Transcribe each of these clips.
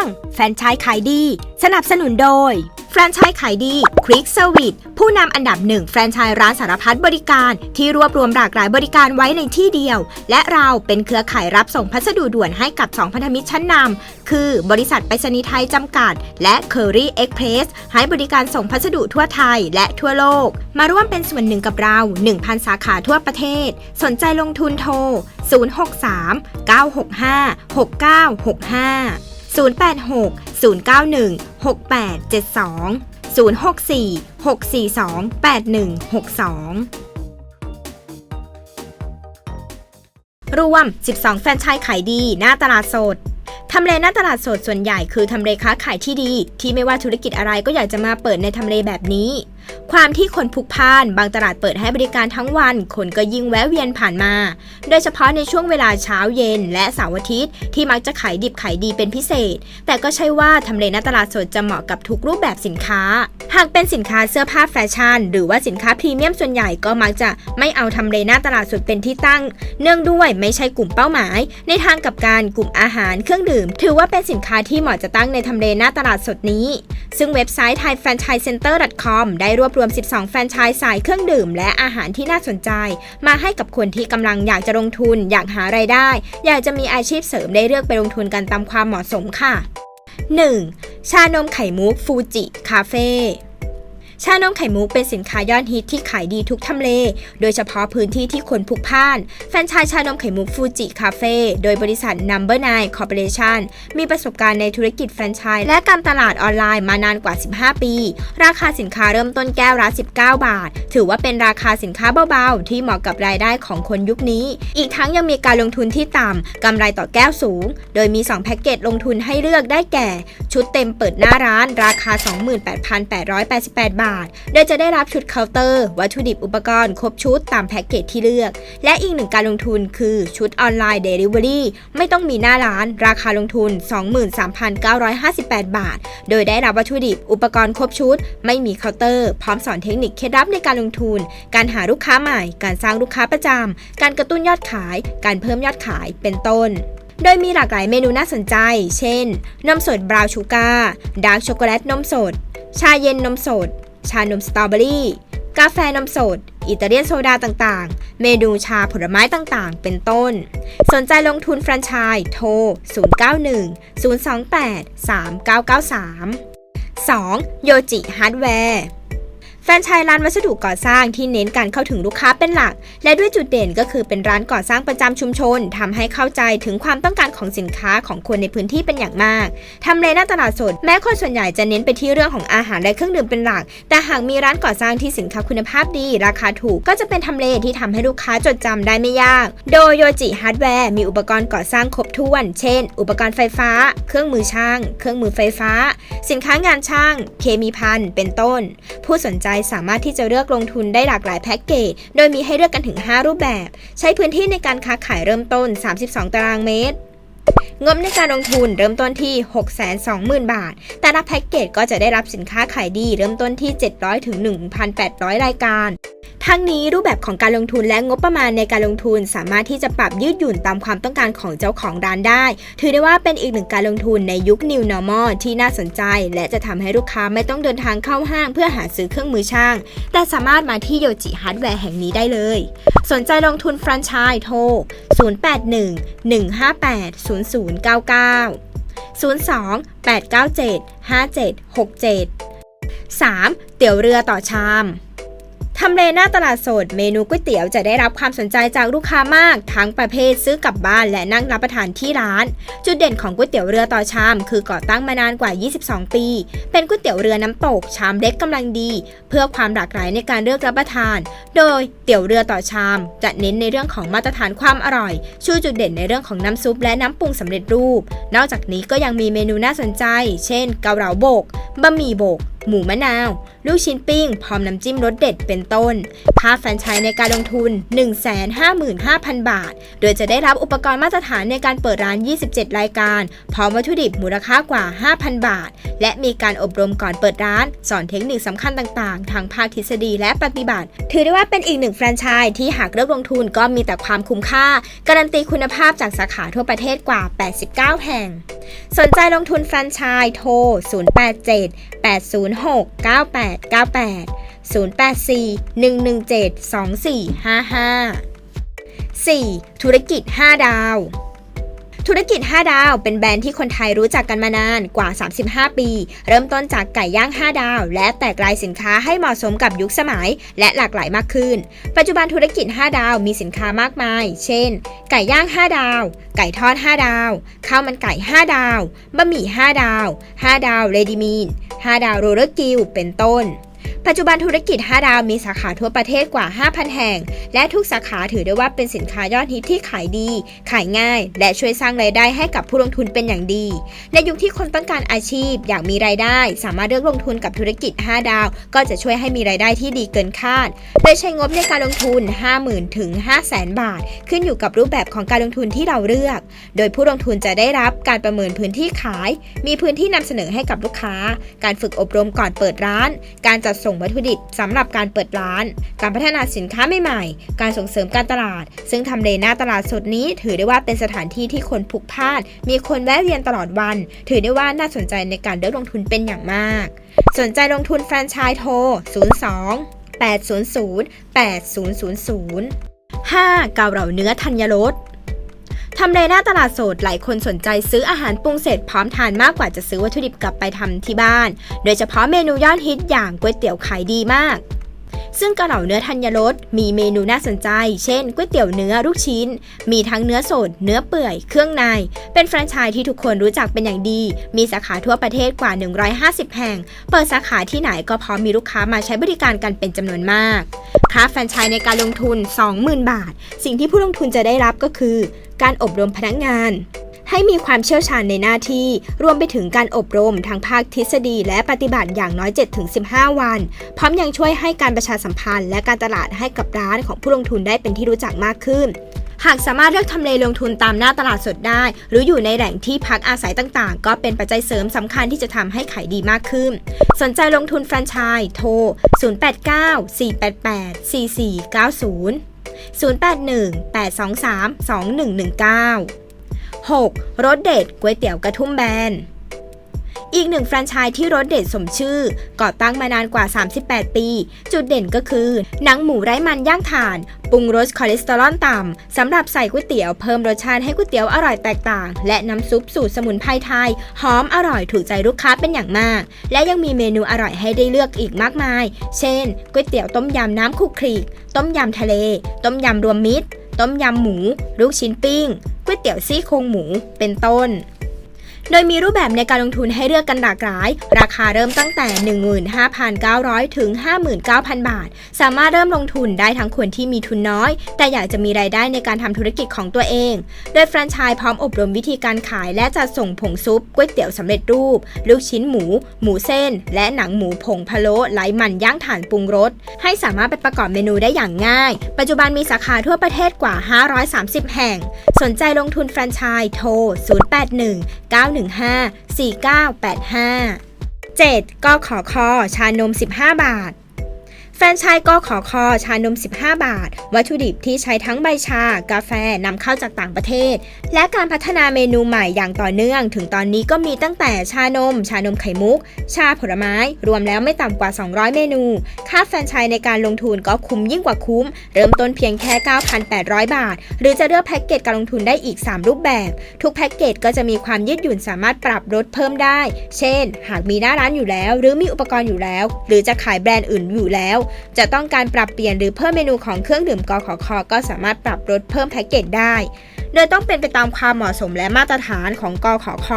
ง แฟรนไชส์ขายดี สนับสนุนโดย แฟรนไชส์ขายดีคลิกเซอร์วิสผู้นำอันดับหนึ่งแฟรนไชส์ร้านสารพัดบริการที่รวบรวมหลากหลายบริการไว้ในที่เดียว และเราเป็นเครือข่ายรับส่งพัสดุด่วนให้กับ 2 พันธมิตรชั้นนำคือบริษัทไปรษณีย์ไทยจำกัด และ Curry Express ให้บริการส่งพัสดุทั่วไทยและทั่วโลก มาร่วมเป็นส่วนหนึ่งกับเรา 1,000 สาขาทั่วประเทศ สนใจลงทุนโทร 063 965 6965 086 091 6872 064 642 8162รวม 12 แฟรนไชส์ขายดี หน้าตลาดสด ทำเลหน้าตลาดสดส่วนใหญ่คือทำเลค้าขายที่ดี ที่ไม่ว่าธุรกิจอะไรก็อยากจะมาเปิดในทำเลแบบนี้ ความที่คนพลุกพล่าน บางตลาดเปิดให้บริการทั้งวัน คนก็ยิ่งแวะเวียนผ่านมา โดยเฉพาะในช่วงเวลาเช้าเย็น และเสาร์อาทิตย์ ที่มักจะขายดิบขายดีเป็นพิเศษ แต่ก็ใช่ว่าทำเลหน้าตลาดสดจะเหมาะกับทุกรูปแบบสินค้า หากเป็นสินค้าเสื้อผ้าแฟชั่น หรือว่าสินค้าพรีเมียมส่วนใหญ่ก็มักจะไม่เอาทำเลหน้าตลาดสดเป็นที่ตั้ง เนื่องด้วยไม่ใช่กลุ่มเป้าหมาย ในทางกับการกลุ่มอาหารเครื่องดื่ม ถือว่าเป็นสินค้าที่เหมาะจะตั้งในทำเลหน้าตลาดสดนี้ ซึ่งเว็บไซต์ thaifranchisecenter.com ได้รวบรวม 12 แฟรนไชส์สายเครื่องดื่ม และอาหารที่น่าสนใจ มาให้กับคนที่กำลังอยากจะลงทุน อยากหารายได้ อยากจะมีอาชีพเสริมได้เลือกไปลงทุนกันตามความเหมาะสมค่ะ 1. ชานมไข่มุกฟูจิคาเฟ่ ชานมไข่มุกเป็นสินค้ายอดฮิตที่ขายดีทุกทำเล โดยเฉพาะพื้นที่ที่คนพลุกพ่าน แฟนชส์ชานมไข่มุกฟูจิคาเฟ่ โดยบริษัท Number 9 Corporation มีประสบการณ์ในธุรกิจแฟรนไชส์และการตลาดออนไลน์มานานกว่า 15 ปี ราคาสินค้าเริ่มต้นแก้วละ 19 บาท ถือว่าเป็นราคาสินค้าเบาๆ ที่เหมาะกับรายได้ของคนยุคนี้ อีกทั้งยังมีการลงทุนที่ต่ำกำไรต่อแก้วสูง โดยมี 2 แพ็กเกจลงทุนให้เลือกได้แก่ ชุดเต็มเปิดหน้าร้าน ราคา 28,888 บาทโดยจะได้รับชุดเคาน์เตอร์ วัตถุดิบอุปกรณ์ครบชุดตามแพ็กเกจที่เลือก และอีกหนึ่งการลงทุนคือชุดออนไลน์ Delivery ไม่ต้องมีหน้าร้าน ราคาลงทุน 23,958 บาท โดยได้รับวัตถุดิบอุปกรณ์ครบชุด ไม่มีเคาน์เตอร์ พร้อมสอนเทคนิคเคล็ดลับในการลงทุน การหาลูกค้าใหม่ การสร้างลูกค้าประจำการกระตุ้นยอดขาย การเพิ่มยอดขายเป็นต้นโดยมีหลากหลายเมนูน่าสนใจ เช่น นมสดบราวน์ชูการ์ดาร์กช็อกโกแลตนมสด ชาเย็นนมสด ชานมสตรอเบอรี่ กาแฟนมสด อิตาเลียนโซดาต่างๆ เมนูชาผลไม้ต่างๆ เป็นต้น สนใจลงทุนแฟรนไชส์โทร 091 028 3993 2. โยจิฮาร์ดแวร์ แฟรนไชส์ร้านวัสดุก่อสร้างที่เน้นการเข้าถึงลูกค้าเป็นหลัก และด้วยจุดเด่นก็คือเป็นร้านก่อสร้างประจำชุมชนทำให้เข้าใจถึงความต้องการของสินค้าของคนในพื้นที่เป็นอย่างมากทำเลหน้าตลาดสด แม้คนส่วนใหญ่จะเน้นไปที่เรื่องของอาหารและเครื่องดื่มเป็นหลัก แต่หากมีร้านก่อสร้างที่สินค้าคุณภาพดี ราคาถูกก็จะเป็นทำเลที่ทำให้ลูกค้าจดจำได้ไม่ยาก โดยโยจิฮาร์ดแวร์มีอุปกรณ์ก่อสร้างครบถ้วน เช่น อุปกรณ์ไฟฟ้า เครื่องมือช่าง เครื่องมือไฟฟ้า สินค้างานช่าง เคมีภัณฑ์เป็นต้น ผู้สนใจสามารถที่จะเลือกลงทุนได้หลากหลายแพ็กเกจ โดยมีให้เลือกกันถึง 5 รูปแบบ ใช้พื้นที่ในการค้าขายเริ่มต้น 32 ตารางเมตร งบในการลงทุนเริ่มต้นที่ 620,000 บาท แต่ละแพ็กเกจก็จะได้รับสินค้าขายดี เริ่มต้นที่ 700ถึง1,800 รายการ ทั้งนี้รูปแบบของการลงทุนและงบประมาณในการลงทุน สามารถที่จะปรับยืดหยุ่นตามความต้องการของเจ้าของร้านได้ ถือได้ว่าเป็นอีกหนึ่งการลงทุนในยุค New Normal ที่น่าสนใจ และจะทำให้ลูกค้าไม่ต้องเดินทางเข้าห้างเพื่อหาซื้อเครื่องมือช่าง แต่สามารถมาที่โยจิฮาร์ดแวร์แห่งนี้ได้เลย สนใจลงทุนแฟรนไชส์โทร 081 158 0099 02 897 5767 3. เตี๋ยวเรือต่อชาม ทำเลหน้าตลาดสดเมนูก๋วยเตี๋ยวจะได้รับความสนใจจากลูกค้ามาก ทั้งประเภทซื้อกลับบ้านและนั่งรับประทานที่ร้าน จุดเด่นของก๋วยเตี๋ยวเรือต่อชาม คือก่อตั้งมานานกว่า 22 ปี เป็นก๋วยเตี๋ยวเรือน้ำตกชามเล็กกำลังดี เพื่อความหลากหลายในการเลือกรับประทาน โดยเตี๋ยวเรือต่อชาม จะเน้นในเรื่องของมาตรฐานความอร่อย ชูจุดเด่นในเรื่องของน้ำซุปและน้ำปรุงสำเร็จรูป นอกจากนี้ก็ยังมีเมนูน่าสนใจ เช่น เกาเหลาโบกบะหมี่โบก หมูมะนาวลูกชิ้นปิ้ง พร้อมน้ำจิ้มรสเด็ดเป็นต้นค่าแฟรนไชส์ในการลงทุน 155,000 บาท โดยจะได้รับอุปกรณ์มาตรฐานในการเปิดร้าน 27 รายการ พร้อมวัตถุดิบมูลค่ากว่า 5,000 บาท และมีการอบรมก่อนเปิดร้าน สอนเทคนิคสำคัญต่างๆ ทางภาคทฤษฎีและปฏิบัติ ถือได้ว่าเป็นอีกหนึ่งแฟรนไชส์ที่หากเลือกลงทุนก็มีแต่ความคุ้มค่า การันตีคุณภาพจากสาขาทั่วประเทศกว่า 89 แห่ง สนใจลงทุนแฟรนไชส์โทร 087 806 9898 084 117 2455 4. ธุรกิจ 5 ดาว ธุรกิจ 5 ดาวเป็นแบรนด์ที่คนไทยรู้จักกันมานานกว่า 35 ปี เริ่มต้นจากไก่ย่าง 5 ดาว และแตกลายสินค้าให้เหมาะสมกับยุคสมัย และหลากหลายมากขึ้น ปัจจุบันธุรกิจ 5 ดาวมีสินค้ามากมาย เช่น ไก่ย่าง 5 ดาว ไก่ทอด 5 ดาว ข้าวมันไก่ 5 ดาว บะหมี่ 5 ดาว 5 ดาวเรดิมีน 5 ดาวโรลเลอร์กิลเป็นต้น ปัจจุบันธุรกิจ 5 ดาวมีสาขาทั่วประเทศกว่า 5,000 แห่ง และทุกสาขาถือได้ว่าเป็นสินค้ายอดฮิตที่ขายดี ขายง่าย และช่วยสร้างรายได้ให้กับผู้ลงทุนเป็นอย่างดี ในยุคที่คนต้องการอาชีพ อยากมีรายได้ สามารถเลือกลงทุนกับธุรกิจ 5 ดาว ก็จะช่วยให้มีรายได้ที่ดีเกินคาด โดยใช้งบในการลงทุน 50,000 ถึง 500,000 บาท ขึ้นอยู่กับรูปแบบของการลงทุนที่เราเลือก โดยผู้ลงทุนจะได้รับการประเมินพื้นที่ขาย มีพื้นที่นำเสนอให้กับลูกค้า การฝึกอบรมก่อนเปิดร้าน การจัดส่งวัตถุดิบสำหรับการเปิดร้าน การพัฒนาสินค้าใหม่ๆ การส่งเสริมการตลาด ซึ่งทำเลหน้าตลาดสดนี้ ถือได้ว่าเป็นสถานที่ที่คนพลุกพล่าน มีคนแวะเวียนตลอดวัน ถือได้ว่าน่าสนใจในการเลือกลงทุนเป็นอย่างมาก สนใจลงทุนแฟรนไชส์โทร 02 800 8000 5. เกาเหลาเนื้อธัญรส ทำเลหน้าตลาดสดหลายคนสนใจซื้ออาหารปรุงเสร็จพร้อมทานมากกว่าจะซื้อวัตถุดิบกลับไปทำที่บ้าน โดยเฉพาะเมนูยอดฮิตอย่างก๋วยเตี๋ยวขายดีมาก ซึ่งเกาเหลาเนื้อธัญรสมีเมนูน่าสนใจ เช่นก๋วยเตี๋ยวเนื้อลูกชิ้น มีทั้งเนื้อสด เนื้อเปื่อย เครื่องใน เป็นแฟรนไชส์ที่ทุกคนรู้จักเป็นอย่างดี มีสาขาทั่วประเทศกว่า 150 แห่ง เปิดสาขาที่ไหนก็พร้อมมีลูกค้ามาใช้บริการกันเป็นจำนวนมากค่าแฟรนไชส์ในการลงทุน 20,000 บาท สิ่งที่ผู้ลงทุนจะได้รับก็คือ การอบรมพนักงานให้มีความเชี่ยวชาญในหน้าที่ รวมไปถึงการอบรมทั้งภาคทฤษฎีและปฏิบัติอย่างน้อย 7-15 วัน พร้อมยังช่วยให้การประชาสัมพันธ์ และการตลาดให้กับร้านของผู้ลงทุนได้เป็นที่รู้จักมากขึ้น หากสามารถเลือกทำเลลงทุนตามหน้าตลาดสดได้ หรืออยู่ในแหล่งที่พักอาศัยต่างๆ ก็เป็นปัจจัยเสริมสำคัญที่จะทำให้ขายดีมากขึ้น สนใจลงทุนแฟรนไชส์โทร 089 488 4490 081 823 2119 6. รสเด็ดก๋วยเตี๋ยวกระทุ่มแบน อีกหนึ่งแฟรนไชส์ที่รสเด็ดสมชื่อ ก่อตั้งมานานกว่า 38 ปี จุดเด่นก็คือ หนังหมูไร้มันย่างถ่าน ปรุงรสคอเลสเตอรอลต่ำสำหรับใส่ก๋วยเตี๋ยวเพิ่มรสชาติให้ก๋วยเตี๋ยวอร่อยแตกต่าง และน้ำซุปสูตรสมุนไพรไทย หอมอร่อยถูกใจลูกค้าเป็นอย่างมาก และยังมีเมนูอร่อยให้ได้เลือกอีกมากมาย เช่นก๋วยเตี๋ยวต้มยำน้ำคุกคลิกต้มยำทะเล ต้มยำรวมมิตร ต้มยำหมู ลูกชิ้นปิ้งก๋วยเตี๋ยวซี่โครงหมู เป็นต้น โดยมีรูปแบบในการลงทุนให้เลือกกันหลากหลาย ราคาเริ่มตั้งแต่ 15,900 ถึง 59,000 บาท สามารถเริ่มลงทุนได้ทั้งคนที่มีทุนน้อย แต่อยากจะมีรายได้ในการทำธุรกิจของตัวเอง โดยแฟรนไชส์พร้อมอบรมวิธีการขายและจัดส่งผงซุปก๋วยเตี๋ยวสำเร็จรูป ลูกชิ้นหมู หมูเส้น และหนังหมูผงพะโล้ไร้มันย่างถ่านปรุงรส ให้สามารถไปประกอบเมนูได้อย่างง่าย ปัจจุบันมีสาขาทั่วประเทศกว่า 530 แห่ง สนใจลงทุนแฟรนไชส์โทร 081 915 4985 7. กขอคอชานม 15 บาท ฟรนไชส์กขอคอชานม 15 บาท วัตถุดิบที่ใช้ทั้งใบชา กาแฟนำเข้าจากต่างประเทศ และการพัฒนาเมนูใหม่อย่างต่อเนื่อง ถึงตอนนี้ก็มีตั้งแต่ชานม ชานมไข่มุก ชาผลไม้ รวมแล้วไม่ต่ำกว่า 200 เมนู ค่าแฟรนไชส์ในการลงทุนก็คุ้มยิ่งกว่าคุ้ม เริ่มต้นเพียงแค่ 9,800 บาท หรือจะเลือกแพ็กเกจการลงทุนได้อีก 3 รูปแบบ ทุกแพ็กเกจก็จะมีความยืดหยุ่นสามารถปรับลดเพิ่มได้ เช่น หากมีหน้าร้านอยู่แล้ว หรือมีอุปกรณ์อยู่แล้ว หรือจะขายแบรนด์อื่นอยู่แล้วจะต้องการปรับเปลี่ยนหรือเพิ่มเมนูของเครื่องดื่มกขคก็สามารถปรับลดเพิ่มแพ็กเกจได้ โดยต้องเป็นไปตามความเหมาะสมและมาตรฐานของกขค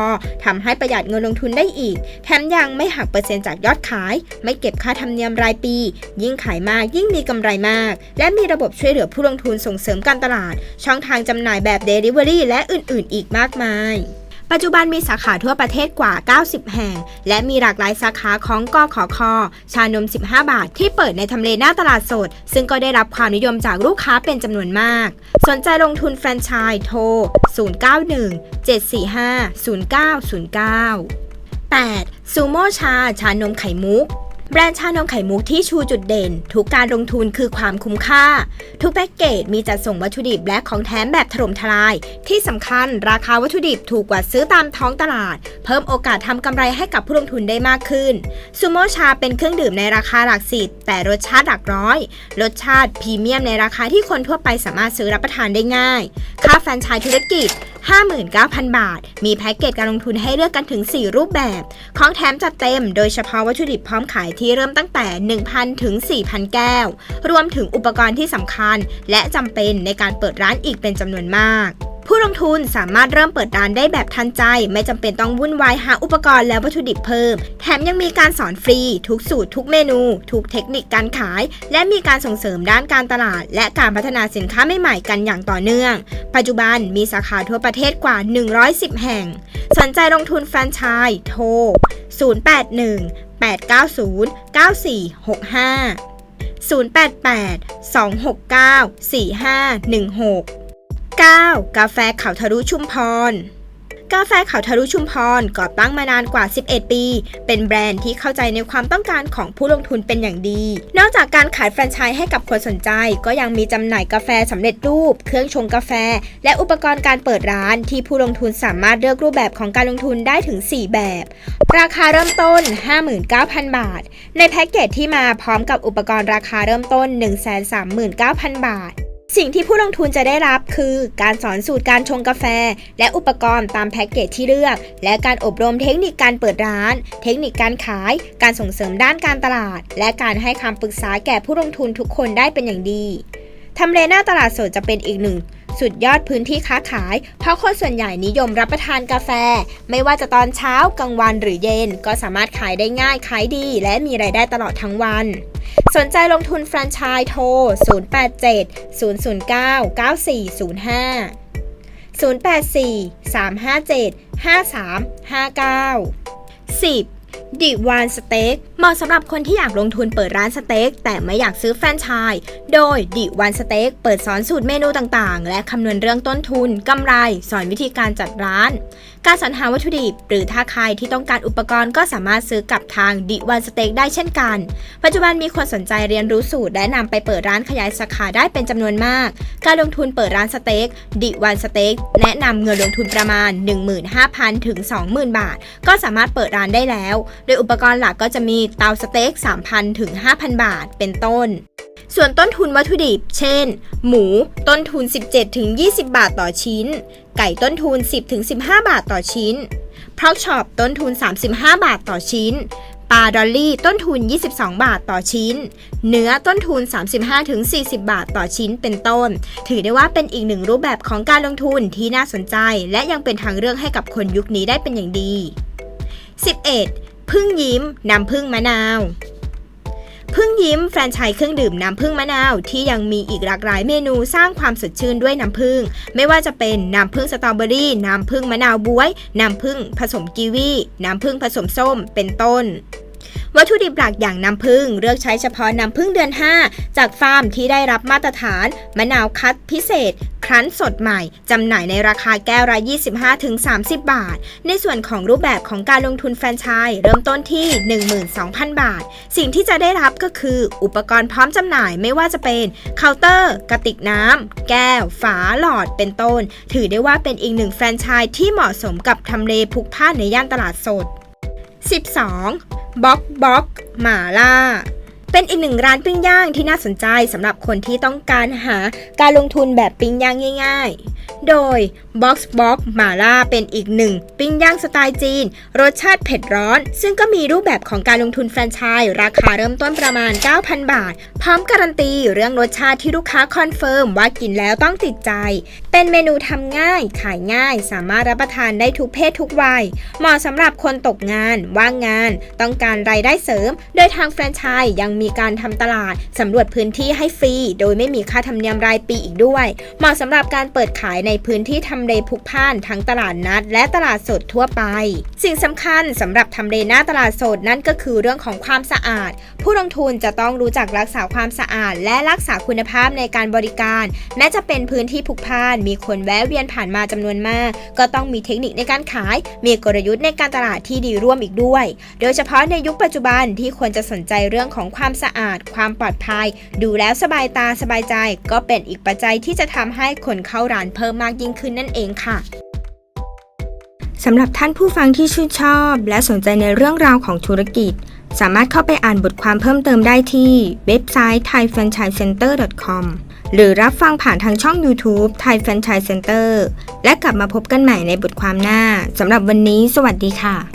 ทำให้ประหยัดเงินลงทุนได้อีก แถมยังไม่หักเปอร์เซ็นต์จากยอดขาย ไม่เก็บค่าธรรมเนียมรายปี ยิ่งขายมากยิ่งมีกำไรมาก และมีระบบช่วยเหลือผู้ลงทุนส่งเสริมการตลาด ช่องทางจำหน่ายแบบ Delivery และอื่น ๆ อีกมากมาย ปัจจุบันมีสาขาทั่วประเทศกว่า 90 แห่ง และมีหลากหลายสาขาของกขค ชานม 15 บาท ที่เปิดในทำเลหน้าตลาดสด ซึ่งก็ได้รับความนิยมจากลูกค้าเป็นจำนวนมาก สนใจลงทุนแฟรนไชส์โทร 091 745 0909 8. ซูโม่ชา ชานมไข่มุก แบรนด์ชานมไข่มุกที่ชูจุดเด่น ทุกการลงทุนคือความคุ้มค่า ทุกแพ็กเกจมีจัดส่งวัตถุดิบและของแถมแบบถล่มทลาย ที่สำคัญราคาวัตถุดิบถูกกว่าซื้อตามท้องตลาด เพิ่มโอกาสทำกำไรให้กับผู้ลงทุนได้มากขึ้นซูโม่ชาเป็นเครื่องดื่มในราคาหลักสิบแต่รสชาติหลักร้อย รสชาติพรีเมียมในราคาที่คนทั่วไปสามารถซื้อรับประทานได้ง่าย ค่าแฟรนไชส์ธุรกิจ 59,000 บาท มีแพ็กเกจการลงทุนให้เลือกกันถึง 4 รูปแบบ ของแถมจัดเต็ม โดยเฉพาะวัตถุดิบพร้อมขายที่เริ่มตั้งแต่ 1,000 ถึง 4,000 แก้ว รวมถึงอุปกรณ์ที่สำคัญ และจำเป็นในการเปิดร้านอีกเป็นจำนวนมาก ผู้ลงทุนสามารถเริ่มเปิดร้านได้แบบทันใจ ไม่จำเป็นต้องวุ่นวายหาอุปกรณ์และวัตถุดิบเพิ่ม แถมยังมีการสอนฟรี ทุกสูตรทุกเมนู ทุกเทคนิคการขาย และมีการส่งเสริมด้านการตลาด และการพัฒนาสินค้าใหม่ๆกันอย่างต่อเนื่อง ปัจจุบันมีสาขาทั่วประเทศกว่า 110 แห่ง สนใจลงทุนแฟรนไชส์โทร 081 890 9465 088 269 4516 9. กาแฟเขาทะลุชุมพร กาแฟเขาทะลุชุมพรก่อตั้งมานานกว่า 11 ปี เป็นแบรนด์ที่เข้าใจในความต้องการของผู้ลงทุนเป็นอย่างดี นอกจากการขายแฟรนไชส์ให้กับคนสนใจ ก็ยังมีจำหน่ายกาแฟสำเร็จรูป เครื่องชงกาแฟ และอุปกรณ์การเปิดร้านที่ผู้ลงทุนสามารถเลือกรูปแบบของการลงทุนได้ถึง 4 แบบ ราคาเริ่มต้น 59,000 บาท ในแพ็กเกจที่มาพร้อมกับอุปกรณ์ราคาเริ่มต้น 139,000 บาท สิ่งที่ผู้ลงทุนจะได้รับคือการสอนสูตรการชงกาแฟ และอุปกรณ์ตามแพ็กเกจที่เลือก และการอบรมเทคนิคการเปิดร้าน เทคนิคการขาย การส่งเสริมด้านการตลาด และการให้คำปรึกษาแก่ผู้ลงทุนทุกคนได้เป็นอย่างดีทำเลหน้าตลาดสดจะเป็นอีกหนึ่ง สุดยอดพื้นที่ค้าขาย เพราะคนส่วนใหญ่นิยมรับประทานกาแฟ ไม่ว่าจะตอนเช้ากลางวันหรือเย็น ก็สามารถขายได้ง่ายขายดี และมีรายได้ตลอดทั้งวัน สนใจลงทุนแฟรนไชส์โทร 087 009 9405 084 357 5359 10. ดิวานสเต็กเหมาะสำหรับคนที่อยากลงทุนเปิดร้านสเต็กแต่ไม่อยากซื้อแฟรนไชส์โดยดิวันสเต็กเปิดสอนสูตรเมนูต่างๆ และคำนวณเรื่องต้นทุนกำไร สอนวิธีการจัดร้าน การสรรหาวัตถุดิบ หรือถ้าใครที่ต้องการอุปกรณ์ก็สามารถซื้อกับทางดิวันสเต็กได้เช่นกัน ปัจจุบันมีคนสนใจเรียนรู้สูตรและนำไปเปิดร้านขยายสาขาได้เป็นจำนวนมาก การลงทุนเปิดร้านสเต็กดิวันสเต็กแนะนำเงินลงทุนประมาณ 15,000ถึง20,000 บาท ก็สามารถเปิดร้านได้แล้วโดยอุปกรณ์หลักก็จะมีเตาสเต็ก 3,000 ถึง 5,000 บาท เป็นต้น ส่วนต้นทุนวัตถุดิบ เช่น หมูต้นทุน 17 ถึง 20 บาทต่อชิ้น ไก่ต้นทุน 10 ถึง 15 บาทต่อชิ้นพร็อกช็อปต้นทุน 35 บาทต่อชิ้นปลาดอลลี่ต้นทุน 22 บาทต่อชิ้น เนื้อต้นทุน 35ถึง40 บาทต่อชิ้นเป็นต้น ถือได้ว่าเป็นอีกหนึ่งรูปแบบของการลงทุนที่น่าสนใจ และยังเป็นทางเลือกให้กับคนยุคนี้ได้เป็นอย่างดี 11. พึ่งยิ้มน้ำพึ่งมะนาวพึ่งยิ้มแฟรนไชส์เครื่องดื่มน้ำพึ่งมะนาว ที่ยังมีอีกหลากหลายเมนูสร้างความสดชื่นด้วยน้ำพึ่ง ไม่ว่าจะเป็นน้ำพึ่งสตรอเบอรี่ น้ำพึ่งมะนาวบวย น้ำพึ่งผสมกีวี น้ำพึ่งผสมส้มเป็นต้น วัตถุดิบหลักอย่างน้ำผึ้งเลือกใช้เฉพาะน้ำผึ้งเดือน 5 จากฟาร์มที่ได้รับมาตรฐาน มะนาวคัดพิเศษ ครั้นสดใหม่จำหน่ายในราคาแก้วละ25-30 บาท ในส่วนของรูปแบบของการลงทุนแฟรนไชส์เริ่มต้นที่ 12,000 บาท สิ่งที่จะได้รับก็คืออุปกรณ์พร้อมจำหน่ายไม่ว่าจะเป็นเคาน์เตอร์ กระติกน้ำแก้ว ฝาหลอดเป็นต้น ถือได้ว่าเป็นอีกหนึ่งแฟรนไชส์ที่เหมาะสมกับทำเลพลุกพล่านในย่านตลาดสด 12. บ็อกบ็อกหมาล่า เป็นอีกหนึ่งร้านปิ้งย่างที่น่าสนใจสำหรับคนที่ต้องการหาการลงทุนแบบปิ้งย่างง่าย ๆ โดย Box Box หมาล่าเป็นอีกหนึ่งปิ้งย่างสไตล์จีน รสชาติเผ็ดร้อน ซึ่งก็มีรูปแบบของการลงทุนแฟรนไชส์ราคาเริ่มต้นประมาณ 9,000 บาท พร้อมการันตีเรื่องรสชาติที่ลูกค้าคอนเฟิร์มว่ากินแล้วต้องติดใจ เป็นเมนูทำง่าย ขายง่าย สามารถรับประทานได้ทุกเพศทุกวัย เหมาะสำหรับคนตกงาน ว่างงาน ต้องการรายได้เสริม โดยทางแฟรนไชส์ยังมีมีการทำตลาดสำรวจพื้นที่ให้ฟรี โดยไม่มีค่าธรรมเนียมรายปีอีกด้วย เหมาะสำหรับการเปิดขายในพื้นที่ทำเลพุกพ่านทั้งตลาดนัด และตลาดสดทั่วไป สิ่งสำคัญสำหรับทำเลหน้าตลาดสดนั่นก็คือเรื่องของความสะอาด ผู้ลงทุนจะต้องรู้จักรักษาความสะอาด และรักษาคุณภาพในการบริการ แม้จะเป็นพื้นที่พุกพ่าน มีคนแวะเวียนผ่านมาจำนวนมาก ก็ต้องมีเทคนิคในการขาย มีกลยุทธ์ในการตลาดที่ดีร่วมอีกด้วย โดยเฉพาะในยุคปัจจุบันที่ควรจะสนใจเรื่องของความสะอาด ความปลอดภัย ดูแล้วสบายตาสบายใจ ก็เป็นอีกปัจจัยที่จะทำให้คนเข้าร้านเพิ่มมากยิ่งขึ้นนั่นเองค่ะสำหรับท่านผู้ฟังที่ชื่นชอบ และสนใจในเรื่องราวของธุรกิจ สามารถเข้าไปอ่านบทความเพิ่มเติมได้ที่เว็บไซต์ thaifranchisecenter.com หรือรับฟังผ่านทางช่อง YouTube Thai Franchise Center และกลับมาพบกันใหม่ในบทความหน้าสำหรับวันนี้ สวัสดีค่ะ